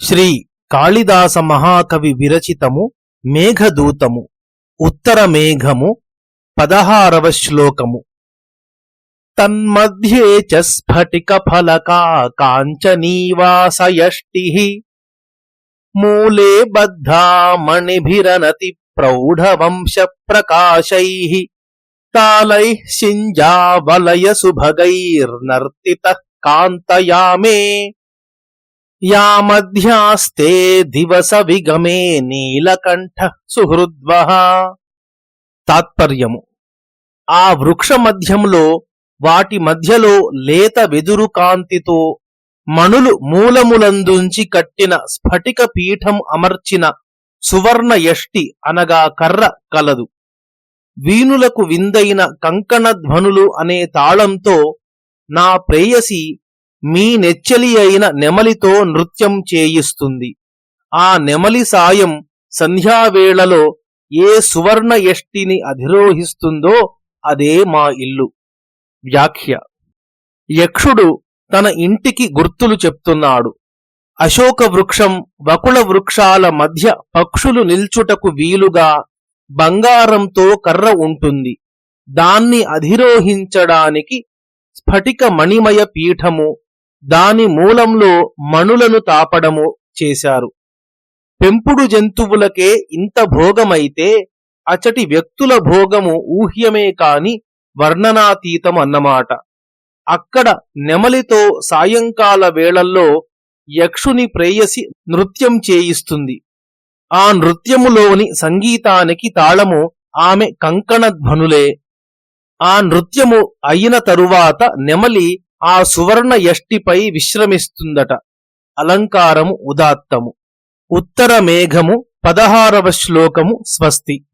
శ్రీ కాళిదాస మహాకవి విరచితము మేఘదూతము ఉత్తర మేఘము పదహారవ శ్లోకము. తన్మధ్యే చ స్ఫటిక ఫలకా కాంచనీవాసయష్టి. మూలే బద్ధా మణిభిరనతి ప్రౌఢవంశ ప్రకాశై. తాళై సింజావలయ సుభగైర్నర్తిత కాంతయామే. యా మధ్యాస్తే దివస విగమే నీలకంఠ సుహృద్వ తాత్పర్యము. ఆ వృక్ష మధ్యంలో వాటి మధ్యలో లేత వెదురు కాంతితో మణులు మూలములందుంచి కట్టిన స్ఫటిక పీఠం అమర్చిన సువర్ణ యష్టి అనగా కర్ర కలదు. వీణులకు విందైన కంకణధ్వనులు అనే తాళంతో నా ప్రేయసి మీ నెచ్చలి అయిన నెమలితో నృత్యం చేయిస్తుంది. ఆ నెమలి సాయం సంధ్యావేళలో ఏ సువర్ణ యష్టిని అధిరోహిస్తుందో అదే మా ఇల్లు. వ్యాఖ్య. యక్షుడు తన ఇంటికి గుర్తులు చెప్తున్నాడు. అశోక వృక్షం వకుళ వృక్షాల మధ్య పక్షులు నిల్చుటకు వీలుగా బంగారంతో కర్ర ఉంటుంది. దాన్ని అధిరోహించడానికి స్ఫటిక మణిమయ పీఠము దాని మూలంలో మణులను తాపడము చేశారు. పెంపుడు జంతువులకే ఇంత భోగమైతే అచటి వ్యక్తుల భోగము ఊహ్యమే కాని వర్ణనాతీతం అన్నమాట. అక్కడ నెమలితో సాయంకాల వేళల్లో యక్షుని ప్రేయసి నృత్యం చేయిస్తుంది. ఆ నృత్యములోని సంగీతానికి తాళము ఆమె కంకణధ్వనులే. ఆ నృత్యము అయిన తరువాత నెమలి ఆ సువర్ణ యష్టిపై విశ్రమిస్తుందట. అలంకారము ఉదాత్తము. ఉత్తర మేఘము పదహారవ శ్లోకము స్వస్తి.